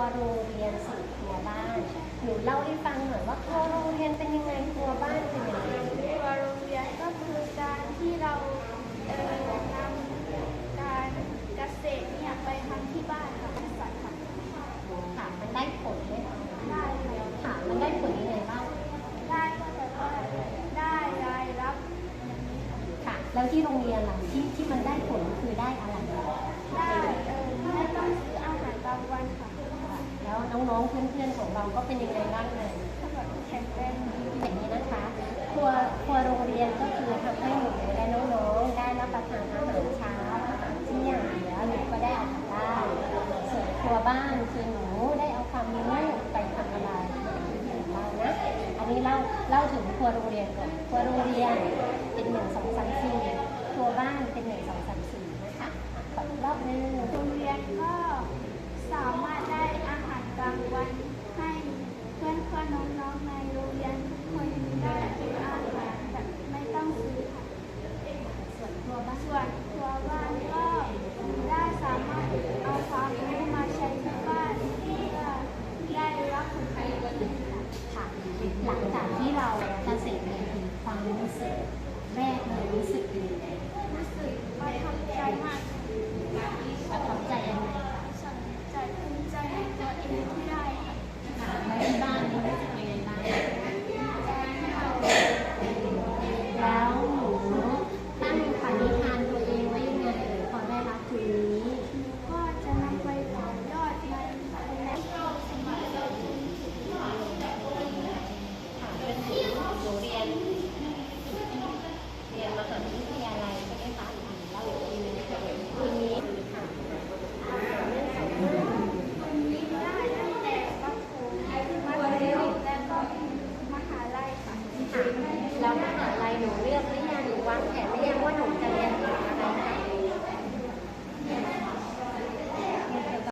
วโรงเรียนสู่ครัวบ้านหนูเล่าให้ฟังหน่อยว่าครัวโรงเรียนเป็นยังไงครัวบ้านเป็นยังไงตัวโรงเรียนก็คือการที่เราเอ่อนำการเกษตรเนี่ยไปทำที่บ้านค่ะสัตว์ค่ะค่ะมันได้ผลไหมคะได้ค่ะค่ะมันได้ผลยังไงบ้างได้ก็แบบว่าได้รายรับอย่างนี้ค่ะค่ะแล้วที่โรงเรียนล่ะที่ที่มันได้ผลคือได้อะไรได้เออไม่ต้องซื้ออาหารกลางวันค่ะ แล้ว น้องๆเพื่อนๆของเราก็เป็นยังไงบ้างเลยแบบแข็งแรงอย่างนี้นะคะ ครัวครัวโรงเรียนก็คือทำให้หนูและน้องๆได้รับประทานอาหารเช้าอาหารเที่ยงแล้วหนูก็ได้เอากลับบ้านส่วนครัวบ้านคือหนูได้เอาความรู้ไปทำอะไรของเรานะอันนี้เล่าเล่าถึงครัวโรงเรียนก่อนครัวโรงเรียนเป็นหนึ่งสองสามสี่ครัวบ้านเป็นหนึ่งสองสามสี่นะคะอะขออีกรอบหนึง โรงเรียนก็สามารถได้อาหารกลางวันให้เพื่อ น้องๆในโรงเรียนทุกคนได้กินอาหารแบบไม่ต้องซื้อค่ะส่วนครัวบ้านส่วนตัวบ้านก็ได้สามารถเอาความรู้มาใช้ที่บ้านเพื่ได้รับผลประโยชน์ค่ะหลังจากที่เราเกษตรเรียนความรู้สึกแรกเลยรู้สึกยังไง รู้สึกประทับใจมาก ประทับใจยังไง สนใจภูมิใจในตัวเองที่ได้ค่ะ ค่ะแล้วที่บ้านนี่รู้สึกยังไงบ้างแล้วหนูตั้งปณิธานตัวเองไว้ยังไงเอ่ยพอได้รับทุนนี้ ก็จะนำไปต่อยอดในในสมัยเรา ค่ะเป็นหนูเรียน เรียนมหาวิทยาลัยใช่ไหมคะเล่าอีกทีนึงทีนี้ค่ะเรื่องของ คนนี้ได้ตั้งแต่ประถมมัธยมและก็มหาลัยค่ะ ค่ะ แล้วมหาลัยหนูเลือกหรือยังหนูวางแผนหรือยังว่าหนูจะเรียน